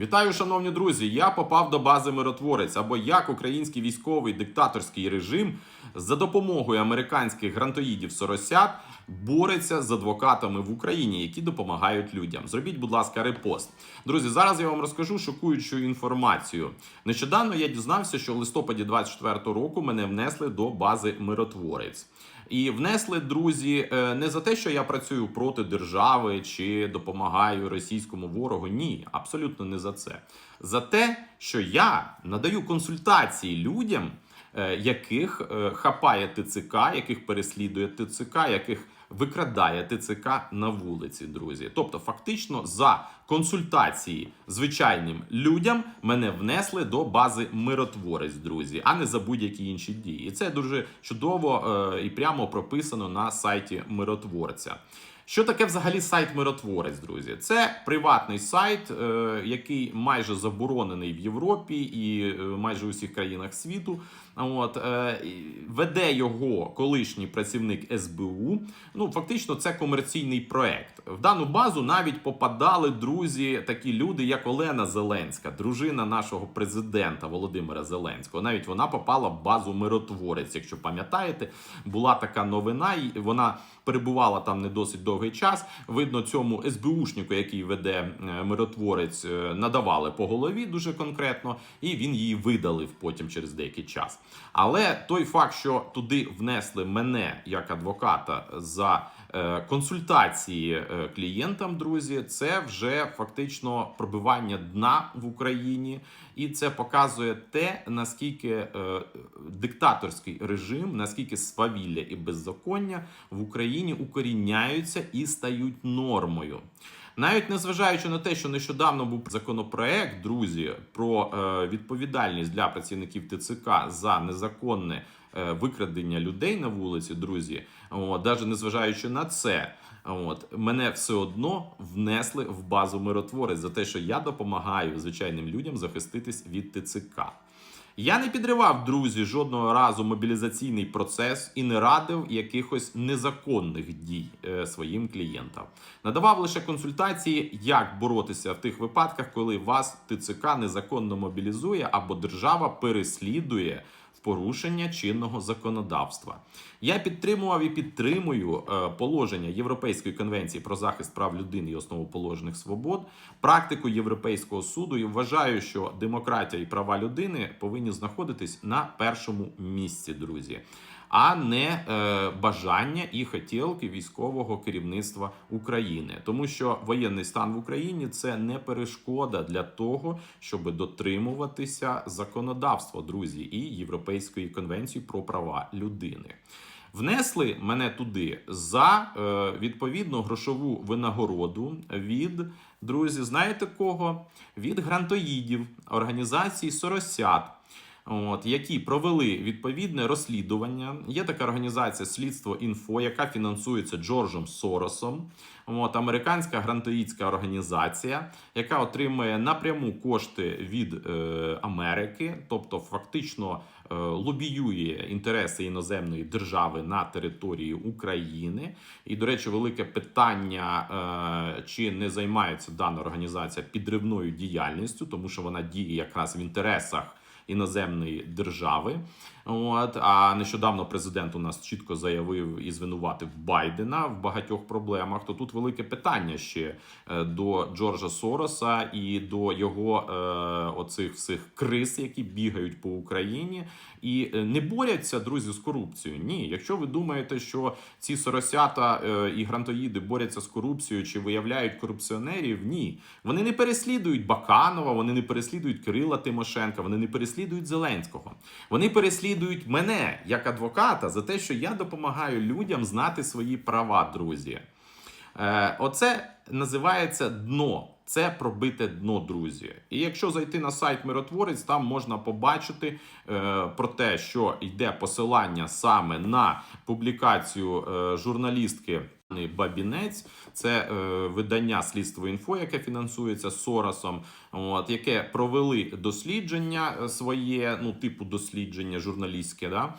Вітаю, шановні друзі! Я попав до бази миротворець або як український військовий диктаторський режим за допомогою американських грантоїдів Соросят бореться з адвокатами в Україні, які допомагають людям. Зробіть, будь ласка, репост. Друзі, зараз я вам розкажу шокуючу інформацію. Нещодавно я дізнався, що в листопаді 24 року мене внесли до бази миротворець. І внесли друзі е, не за те, що я працюю проти держави чи допомагаю російському ворогу. Ні, абсолютно не за це. За те, що я надаю консультації людям, е, яких е, хапає ТЦК, яких переслідує ТЦК, яких викрадає ТЦК на вулиці, друзі. Тобто, фактично, за консультації звичайним людям мене внесли до бази миротворець, друзі, а не за будь-які інші дії. І це дуже чудово е, і прямо прописано на сайті миротворця. Що таке взагалі сайт миротворець, друзі? Це приватний сайт, е, який майже заборонений в Європі і е, майже у всіх країнах світу. От е, веде його колишній працівник СБУ. Ну фактично, це комерційний проект. В дану базу навіть попадали друзі, такі люди, як Олена Зеленська, дружина нашого президента Володимира Зеленського. Навіть вона попала в базу миротворець. Якщо пам'ятаєте, була така новина, і вона перебувала там не досить довгий час. Видно, цьому СБУшнику, який веде е, миротворець, е, надавали по голові дуже конкретно, і він її видалив потім через деякий час. Але той факт, що туди внесли мене як адвоката за консультації е, клієнтам, друзі, це вже фактично пробивання дна в Україні, і це показує те, наскільки е, диктаторський режим, наскільки свавілля і беззаконня в Україні укоріняються і стають нормою. Навіть незважаючи на те, що нещодавно був законопроект, друзі, про е, відповідальність для працівників ТЦК за незаконне е, викрадення людей на вулиці, друзі, навіть незважаючи на це, от, мене все одно внесли в базу миротворець за те, що я допомагаю звичайним людям захиститись від ТЦК. Я не підривав друзі жодного разу мобілізаційний процес і не радив якихось незаконних дій е, своїм клієнтам. Надавав лише консультації, як боротися в тих випадках, коли вас ТЦК незаконно мобілізує або держава переслідує порушення чинного законодавства. Я підтримував і підтримую е, положення Європейської конвенції про захист прав людини і основоположних свобод, практику Європейського суду і вважаю, що демократія і права людини повинні знаходитись на першому місці, друзі. А не е, бажання і хотілки військового керівництва України, тому що воєнний стан в Україні це не перешкода для того, щоб дотримуватися законодавства, друзі, і Європейської конвенції про права людини. Внесли мене туди за е, відповідну грошову винагороду від друзі, знаєте кого? Від грантоїдів організації Соросят. От, які провели відповідне розслідування. Є така організація Слідство інфо, яка фінансується Джорджем Соросом. От, американська грантоїдська організація, яка отримує напряму кошти від е, Америки, тобто фактично е, лобіює інтереси іноземної держави на території України. І, до речі, велике питання, е, чи не займається дана організація підривною діяльністю, тому що вона діє якраз в інтересах іноземної держави. От а нещодавно президент у нас чітко заявив і звинуватив Байдена в багатьох проблемах. То тут велике питання ще е, до Джорджа Сороса і до його е, оцих всіх криз, які бігають по Україні, і е, не борються друзі з корупцією. Ні, якщо ви думаєте, що ці соросята е, і грантоїди борються з корупцією чи виявляють корупціонерів, ні, вони не переслідують Баканова, вони не переслідують Кирила Тимошенка, вони не переслідують Зеленського. Вони переслідують мене як адвоката за те, що я допомагаю людям знати свої права, друзі. Е, Оце називається дно. Це пробите дно, друзі. І якщо зайти на сайт Миротворець, там можна побачити е, про те, що йде посилання саме на публікацію е, журналістки Бабінець, це е, видання слідство інфо, яке фінансується Соросом, от яке провели дослідження е, своє, ну типу дослідження журналістське, да,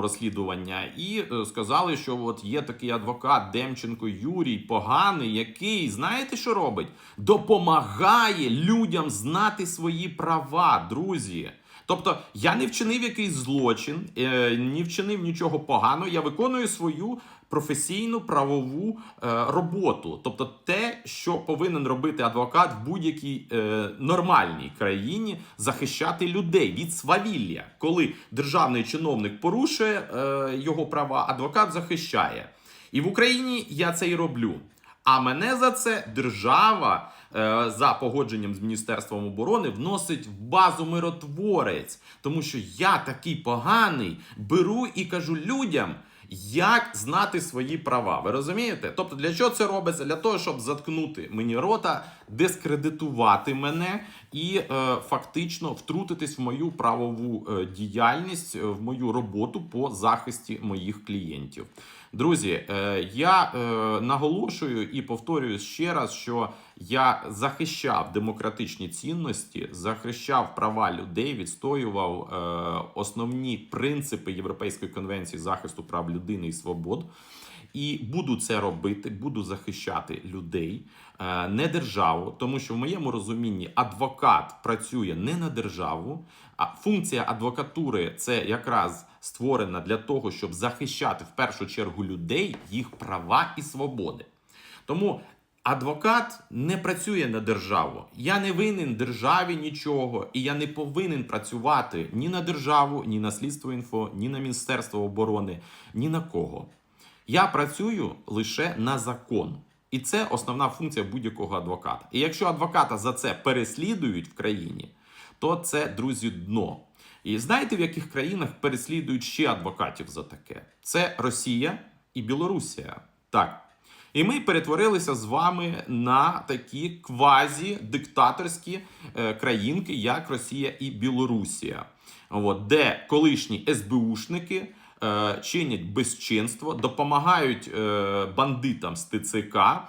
розслідування, і е, сказали, що от є такий адвокат Демченко Юрій, поганий, який знаєте, що робить? Допомагає людям знати свої права, друзі. Тобто я не вчинив якийсь злочин, е, не вчинив нічого поганого. Я виконую свою професійну правову е, роботу, тобто те, що повинен робити адвокат в будь-якій е, нормальній країні, захищати людей від свавілля, коли державний чиновник порушує е, його права, адвокат захищає. І в Україні я це і роблю. А мене за це держава е, за погодженням з Міністерством оборони вносить в базу миротворець, тому що я такий поганий беру і кажу людям. Як знати свої права? Ви розумієте? Тобто, для чого це робиться? Для того, щоб заткнути мені рота, дискредитувати мене і е, фактично втрутитись в мою правову е, діяльність, е, в мою роботу по захисті моїх клієнтів. Друзі, е, я е, наголошую і повторюю ще раз, що я захищав демократичні цінності, захищав права людей, відстоював е, основні принципи Європейської конвенції захисту прав людини і свобод. І буду це робити, буду захищати людей, не державу, тому що в моєму розумінні адвокат працює не на державу, а функція адвокатури це якраз створена для того, щоб захищати в першу чергу людей, їх права і свободи. Тому адвокат не працює на державу. Я не винен державі нічого, і я не повинен працювати ні на державу, ні на слідство інфо, ні на Міністерство оборони, ні на кого. Я працюю лише на закон. І це основна функція будь-якого адвоката. І якщо адвоката за це переслідують в країні, то це, друзі, дно. І знаєте, в яких країнах переслідують ще адвокатів за таке? Це Росія і Білорусія. Так. І ми перетворилися з вами на такі квазі-диктаторські е, країнки, як Росія і Білорусія, От, де колишні СБУшники е, чинять безчинство, допомагають е, бандитам з ТЦК е,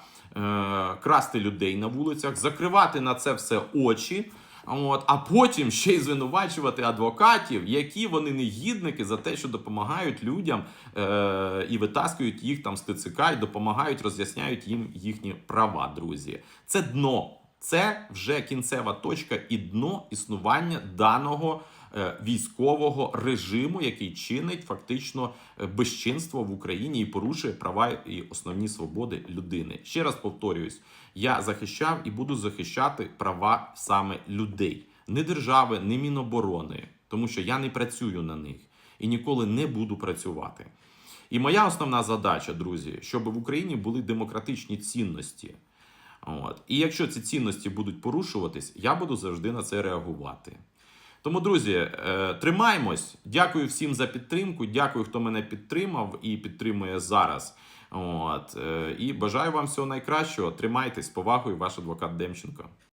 красти людей на вулицях, закривати на це все очі. От, а потім ще й звинувачувати адвокатів, які вони негідники за те, що допомагають людям е- і витаскують їх там з ТЦК, і допомагають, роз'ясняють їм їхні права, друзі. Це дно. Це вже кінцева точка і дно існування даного військового режиму, який чинить фактично е, безчинство в Україні і порушує права і основні свободи людини. Ще раз повторююсь: я захищав і буду захищати права саме людей, не держави, не міноборони, тому що я не працюю на них і ніколи не буду працювати. І моя основна задача, друзі, щоб в Україні були демократичні цінності. От. І якщо ці цінності будуть порушуватись, я буду завжди на це реагувати. Тому, друзі, тримаємось. Дякую всім за підтримку. Дякую, хто мене підтримав і підтримує зараз. От. е, І бажаю вам всього найкращого. Тримайтесь повагою, ваш адвокат Демченко.